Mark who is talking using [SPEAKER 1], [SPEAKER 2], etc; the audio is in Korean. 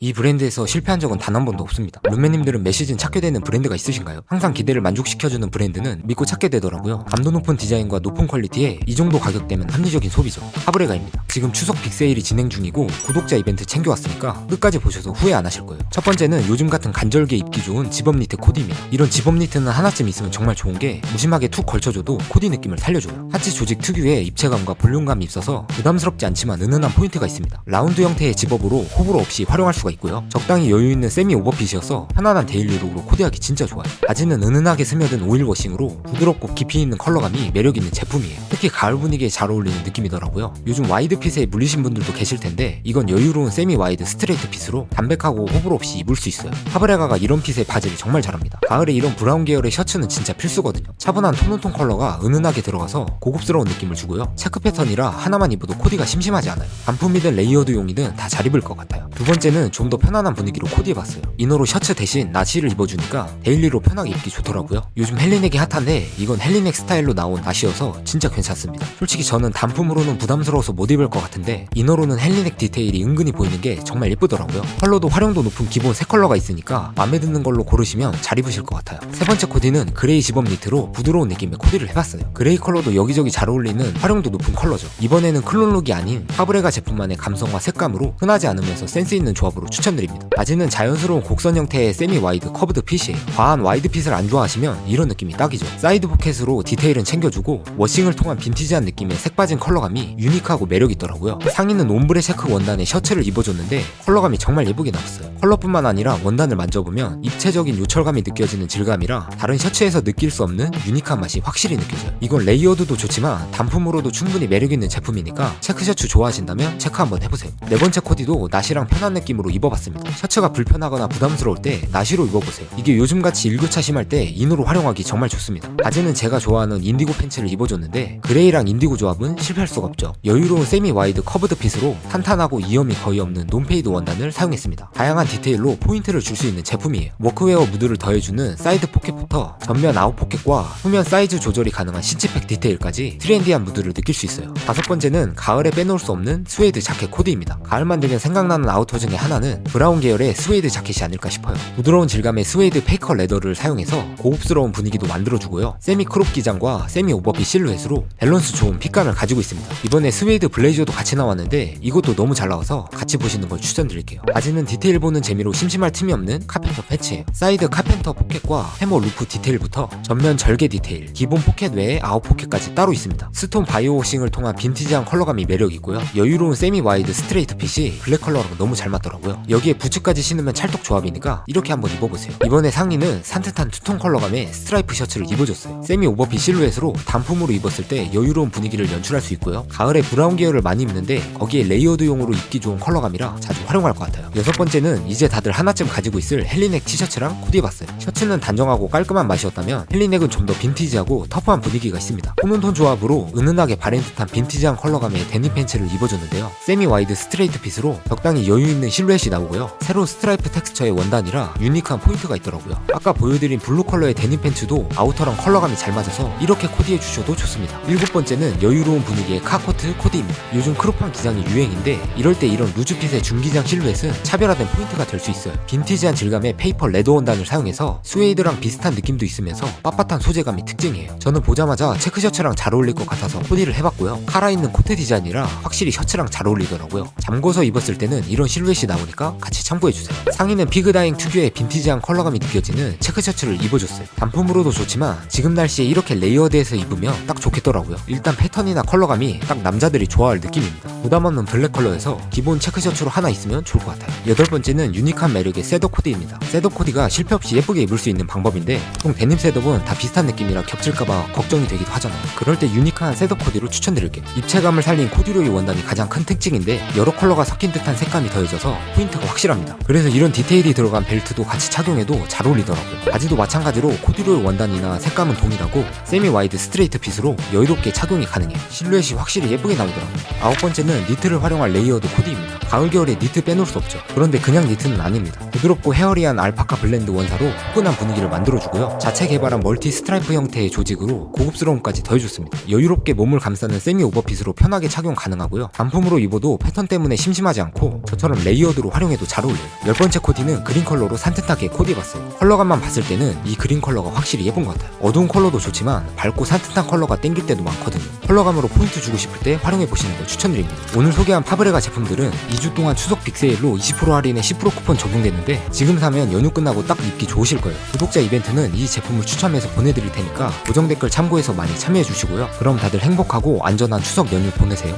[SPEAKER 1] 이 브랜드에서 실패한 적은 단 한 번도 없습니다. 룸메님들은 매 시즌 찾게 되는 브랜드가 있으신가요? 항상 기대를 만족시켜주는 브랜드는 믿고 찾게 되더라고요. 감도 높은 디자인과 높은 퀄리티에 이 정도 가격대면 합리적인 소비죠. 하브레가입니다. 지금 추석 빅세일이 진행 중이고 구독자 이벤트 챙겨왔으니까 끝까지 보셔서 후회 안 하실 거예요. 첫 번째는 요즘 같은 간절기에 입기 좋은 집업 니트 코디입니다. 이런 집업 니트는 하나쯤 있으면 정말 좋은 게 무심하게 툭 걸쳐줘도 코디 느낌을 살려줘요. 하치 조직 특유의 입체감과 볼륨감이 있어서 부담스럽지 않지만 은은한 포인트가 있습니다. 라운드 형태의 집업으로 호불호 없이 활용할 수가 있고요. 적당히 여유 있는 세미 오버핏이어서 편안한 데일리룩으로 코디하기 진짜 좋아요. 바지는 은은하게 스며든 오일 워싱으로 부드럽고 깊이 있는 컬러감이 매력 있는 제품이에요. 특히 가을 분위기에 잘 어울리는 느낌이더라고요. 요즘 와이드 핏에 물리신 분들도 계실 텐데 이건 여유로운 세미 와이드 스트레이트 핏으로 담백하고 호불호 없이 입을 수 있어요. 하브레가가 이런 핏의 바지를 정말 잘합니다. 가을에 이런 브라운 계열의 셔츠는 진짜 필수거든요. 차분한 톤온톤 컬러가 은은하게 들어가서 고급스러운 느낌을 주고요. 체크 패턴이라 하나만 입어도 코디가 심심하지 않아요. 단품이든 레이어드 용이든 다 잘 입을 것 같아요. 두 번째는 좀 더 편안한 분위기로 코디해봤어요. 이너로 셔츠 대신 나시를 입어주니까 데일리로 편하게 입기 좋더라고요. 요즘 헬리넥이 핫한데 이건 헬리넥 스타일로 나온 나시여서 진짜 괜찮습니다. 솔직히 저는 단품으로는 부담스러워서 못 입을 것 같은데 이너로는 헬리넥 디테일이 은근히 보이는 게 정말 예쁘더라고요. 컬러도 활용도 높은 기본 세 컬러가 있으니까 마음에 드는 걸로 고르시면 잘 입으실 것 같아요. 세 번째 코디는 그레이 집업 니트로 부드러운 느낌의 코디를 해봤어요. 그레이 컬러도 여기저기 잘 어울리는 활용도 높은 컬러죠. 이번에는 클론룩이 아닌 파브레가 제품만의 감성과 색감으로 흔하지 않으면서 센스 있는 조합으로 추천드립니다. 바지는 자연스러운 곡선 형태의 세미 와이드 커브드 핏이에요. 과한 와이드 핏을 안 좋아하시면 이런 느낌이 딱이죠. 사이드 포켓으로 디테일은 챙겨주고 워싱을 통한 빈티지한 느낌의 색 빠진 컬러감이 유니크하고 매력 있더라고요. 상의는 옴브레 체크 원단의 셔츠를 입어줬는데 컬러감이 정말 예쁘게 나왔어요. 컬러뿐만 아니라 원단을 만져보면 입체적인 요철감이 느껴지는 질감이라 다른 셔츠에서 느낄 수 없는 유니크한 맛이 확실히 느껴져요. 이건 레이어드도 좋지만 단품으로도 충분히 매력 있는 제품이니까 체크 셔츠 좋아하신다면 체크 한번 해보세요. 네 번째 코디도 나시랑 편한 느낌으로 입어봤습니다. 셔츠가 불편하거나 부담스러울 때 나시로 입어보세요. 이게 요즘같이 일교차 심할 때 인으로 활용하기 정말 좋습니다. 바지는 제가 좋아하는 인디고 팬츠를 입어줬는데 그레이랑 인디고 조합은 실패할 수가 없죠. 여유로운 세미 와이드 커브드 핏으로 탄탄하고 이염이 거의 없는 논페이드 원단을 사용했습니다. 다양한 디테일로 포인트를 줄 수 있는 제품이에요. 워크웨어 무드를 더해주는 사이드 포켓부터 전면 아웃 포켓과 후면 사이즈 조절이 가능한 시치팩 디테일까지 트렌디한 무드를 느낄 수 있어요. 다섯 번째는 가을에 빼놓을 수 없는 스웨이드 자켓 코디입니다. 가을만 되면 생각나는 아우터 중에 하나 는 브라운 계열의 스웨이드 자켓이 아닐까 싶어요. 부드러운 질감의 스웨이드 페이커 레더를 사용해서 고급스러운 분위기도 만들어주고요. 세미 크롭 기장과 세미 오버핏 실루엣으로 밸런스 좋은 핏감을 가지고 있습니다. 이번에 스웨이드 블레이저도 같이 나왔는데 이것도 너무 잘 나와서 같이 보시는 걸 추천드릴게요. 바지는 디테일 보는 재미로 심심할 틈이 없는 카펜터 패치예요. 사이드 카펜터 포켓과 해머 루프 디테일부터 전면 절개 디테일, 기본 포켓 외에 아웃 포켓까지 따로 있습니다. 스톤 바이오 워싱을 통한 빈티지한 컬러감이 매력 있고요. 여유로운 세미 와이드 스트레이트 핏이 블랙 컬러랑 너무 잘 맞더라고요. 여기에 부츠까지 신으면 찰떡 조합이니까 이렇게 한번 입어보세요. 이번에 상의는 산뜻한 투톤 컬러감의 스트라이프 셔츠를 입어줬어요. 세미 오버핏 실루엣으로 단품으로 입었을 때 여유로운 분위기를 연출할 수 있고요. 가을에 브라운 계열을 많이 입는데 거기에 레이어드용으로 입기 좋은 컬러감이라 자주 활용할 것 같아요. 여섯 번째는 이제 다들 하나쯤 가지고 있을 헬리넥 티셔츠랑 코디해봤어요. 셔츠는 단정하고 깔끔한 맛이었다면 헬리넥은 좀 더 빈티지하고 터프한 분위기가 있습니다. 톤온톤 조합으로 은은하게 바랜 듯한 빈티지한 컬러감의 데님 팬츠를 입어줬는데요. 세미 와이드 스트레이트 핏으로 적당히 여유 있는 실루엣이 나오고요. 새로운 스트라이프 텍스처의 원단이라 유니크한 포인트가 있더라고요. 아까 보여드린 블루 컬러의 데님 팬츠도 아우터랑 컬러감이 잘 맞아서 이렇게 코디해 주셔도 좋습니다. 일곱 번째는 여유로운 분위기의 카코트 코디입니다. 요즘 크롭한 기장이 유행인데 이럴 때 이런 루즈핏의 중기장 실루엣은 차별화된 포인트가 될 수 있어요. 빈티지한 질감의 페이퍼 레더 원단을 사용해서 스웨이드랑 비슷한 느낌도 있으면서 빳빳한 소재감이 특징이에요. 저는 보자마자 체크 셔츠랑 잘 어울릴 것 같아서 코디를 해봤고요. 카라 있는 코트 디자인이라 확실히 셔츠랑 잘 어울리더라고요. 잠궈서 입었을 때는 이런 실루엣이 나오니까 같이 참고해주세요. 상의는 피그다잉 특유의 빈티지한 컬러감이 느껴지는 체크 셔츠를 입어줬어요. 단품으로도 좋지만 지금 날씨에 이렇게 레이어드해서 입으면 딱 좋겠더라고요. 일단 패턴이나 컬러감이 딱 남자들이 좋아할 느낌입니다. 부담 없는 블랙 컬러에서 기본 체크 셔츠로 하나 있으면 좋을 것 같아요. 여덟 번째는 유니크한 매력의 셋업 코디입니다. 셋업 코디가 실패 없이 예쁘게 입을 수 있는 방법인데 보통 데님 셋업은 다 비슷한 느낌이라 겹칠까봐 걱정이 되기도 하잖아요. 그럴 때 유니크한 셋업 코디로 추천드릴게요. 입체감을 살린 코듀로이 원단이 가장 큰 특징인데 여러 컬러가 섞인 듯한 색감이 더해져서 포인트가 확실합니다. 그래서 이런 디테일이 들어간 벨트도 같이 착용해도 잘 어울리더라고요. 바지도 마찬가지로 코듀로이 원단이나 색감은 동일하고 세미 와이드 스트레이트 핏으로 여유롭게 착용이 가능해요. 실루엣이 확실히 예쁘게 나오더라고요. 아홉 번째는 코디는 니트를 활용한 레이어드 코디입니다. 가을 겨울에 니트 빼놓을 수 없죠. 그런데 그냥 니트는 아닙니다. 부드럽고 헤어리한 알파카 블렌드 원사로 후끈한 분위기를 만들어주고요. 자체 개발한 멀티 스트라이프 형태의 조직으로 고급스러움까지 더해줬습니다. 여유롭게 몸을 감싸는 세미 오버핏으로 편하게 착용 가능하고요. 반품으로 입어도 패턴 때문에 심심하지 않고 저처럼 레이어드로 활용해도 잘 어울려요. 열 번째 코디는 그린 컬러로 산뜻하게 코디해봤어요. 컬러감만 봤을 때는 이 그린 컬러가 확실히 예쁜 것 같아요. 어두운 컬러도 좋지만 밝고 산뜻한 컬러가 땡길 때도 많거든요. 컬러감으로 포인트 주고 싶을 때 활용해보시는 걸 추천드립니다. 오늘 소개한 파브레가 제품들은 2주 동안 추석 빅세일로 20% 할인에 10% 쿠폰 적용되는데 지금 사면 연휴 끝나고 딱 입기 좋으실 거예요. 구독자 이벤트는 이 제품을 추첨해서 보내드릴 테니까 고정 댓글 참고해서 많이 참여해 주시고요. 그럼 다들 행복하고 안전한 추석 연휴 보내세요.